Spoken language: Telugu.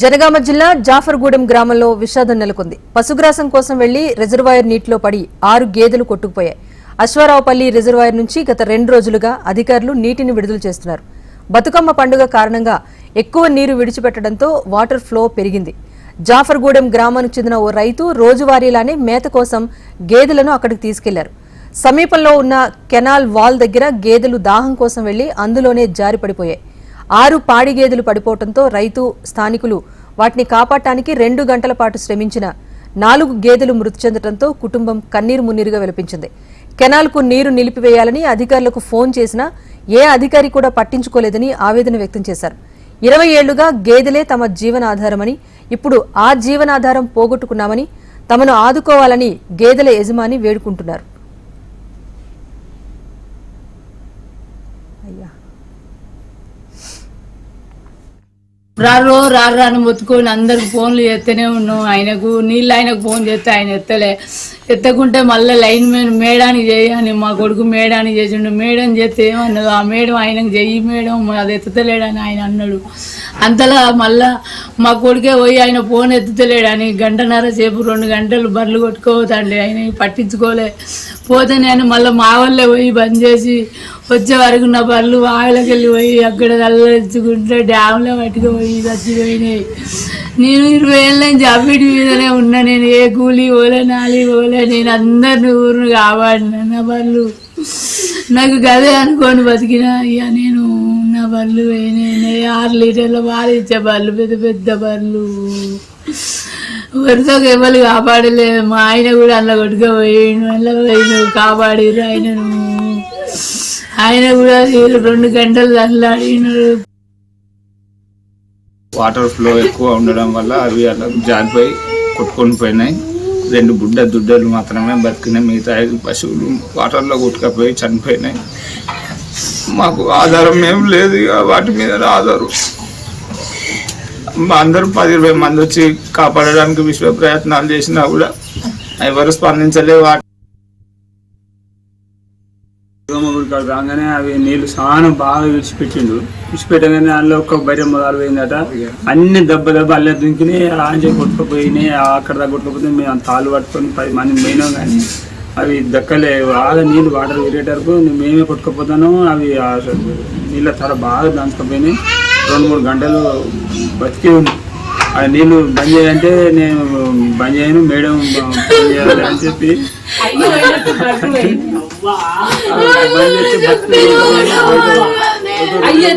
జనగామ జిల్లా జాఫర్గూడెం గ్రామంలో విషాదం నెలకొంది. పశుగ్రాసం కోసం వెళ్ళి రిజర్వాయర్ నీటిలో పడి ఆరు గేదెలు కొట్టుకుపోయాయి. అశ్వారావుపల్లి రిజర్వాయర్ నుంచి గత రెండు రోజులుగా అధికారులు నీటిని విడుదల చేస్తున్నారు. బతుకమ్మ పండుగ కారణంగా ఎక్కువ నీరు విడిచిపెట్టడంతో వాటర్ ఫ్లో పెరిగింది. జాఫర్గూడెం గ్రామానికి చెందిన ఓ రైతు రోజువారీలానే మేత కోసం గేదెలను అక్కడికి తీసుకెళ్ళారు. సమీపంలో ఉన్న కెనాల్ వాల్ దగ్గర గేదెలు దాహం కోసం వెళ్ళి అందులోనే జారి పడిపోయాయి ఆరు పాడి గేదెలు పడిపోవడంతో రైతు స్థానికులు వాటిని కాపాడటానికి రెండు గంటల పాటు శ్రమించిన నాలుగు గేదెలు మృతి చెందడంతో కుటుంబం కన్నీరు మున్నీరుగా విలపించింది. కెనాల్కు నీరు నిలిపివేయాలని అధికారులకు ఫోన్ చేసినా ఏ అధికారి కూడా పట్టించుకోలేదని ఆవేదన వ్యక్తం చేశారు. ఇరవై ఏళ్ళుగా గేదెలే తమ జీవనాధారమని ఇప్పుడు ఆ జీవనాధారం పోగొట్టుకున్నామని తమను ఆదుకోవాలని గేదెల యజమాని వేడుకుంటున్నారు. అయ్యా. రారో రారు అని మొత్తుకొని అందరికి ఫోన్లు చేస్తూనే ఉన్నాం. ఆయనకు నీళ్ళు ఆయనకు ఫోన్ చేస్తే ఆయన ఎత్తలే. ఎత్తకుంటే మళ్ళీ లైన్ మ్యాన్ మేడానికి చేయని మా కొడుకు మేడానికి చేసిండు. మేడం చేస్తే ఏమన్నది ఆ మేడం ఆయనకు చెయ్యి మేడం అది ఎత్తుతలేడని ఆయన అన్నాడు. అంతలా మళ్ళా మా కొడుకే పోయి ఆయన ఫోన్ ఎత్తుతలేడని గంటన్నర సేపు రెండు గంటలు బర్రెలు కొట్టుకోవద్దండి ఆయన పట్టించుకోలే. పోతే నేను మళ్ళీ మా వాళ్ళే పోయి బంద్ చేసి వచ్చే వరకు నా బర్రెలు వాగలకి వెళ్ళి పోయి అక్కడ తల్లెత్తుకుంటే డ్యామ్లో పట్టుకుపోయి చచ్చిపోయినాయి. నేను ఇరవై ఏళ్ళ నుంచి అవిటి మీదనే ఉన్నా. నేను ఏ కూలి ఓలే నాలి ఓలే నేను అందరిని ఊరు కాపాడిన. నా వాళ్ళు నాకు గదే అనుకోని బతికిన. ఇక నేను నా బళ్ళు పోయినాయి ఆరు లీటర్ల పాలు ఇచ్చే బళ్ళు పెద్ద పెద్ద బళ్ళు ఎవరితో ఎవరు కాపాడలేదు మా ఆయన కూడా అందులో కొట్టుకుపోయిండు. అందులో పోయిన కాపాడిరు ఆయనను. ఆయన కూడా రెండు గంటలు అల్లాడినారు వాటర్ ఫ్లో ఎక్కువ ఉండడం వల్ల అవి అలా జారిపోయి కొట్టుకొని పోయినాయి. రెండు బుడ్డ దుడ్డలు మాత్రమే బతికినాయి. మిగతా ఐదు పశువులు వాటర్లో కొట్టుకపోయి చనిపోయినాయి. మాకు ఆధారం ఏం లేదు ఇక వాటి మీద ఆధారం. మా అందరూ పది ఇరవై మంది వచ్చి కాపాడడానికి విశ్వ ప్రయత్నాలు చేసినా కూడా ఎవరు స్పందించలే వాటి దుర్గమ్మ కాడ రాగానే అవి నీళ్ళు చాలా బాగా విడిచిపెట్టిండు. విడిచిపెట్టగానే దానిలో ఒక బర్రె మొదలు పోయిందట. అన్ని దెబ్బ దెబ్బ అల్లె దుంకిని ఆంజే కొట్టుకుపోయినాయి అక్కడ దాకా కొట్టుకుపోతే మేము తాళ్ళు పట్టుకొని పది మంది పోయినాం కానీ అవి దక్కలే. బాగా నీళ్ళు వాటర్ విరేటరకు మేమే కొట్టుకుపోతాను. అవి నీళ్ళ తర బాగా దంచుకుపోయినాయి. రెండు మూడు గంటలు బతికి ఉంది ఆ నీళ్ళు బంద్ చేయాలంటే నేను బంద్ చేయను మేడం బంద్ చేయాలి అని చెప్పి. బంద్ చేస్తే బతికి అయ్యో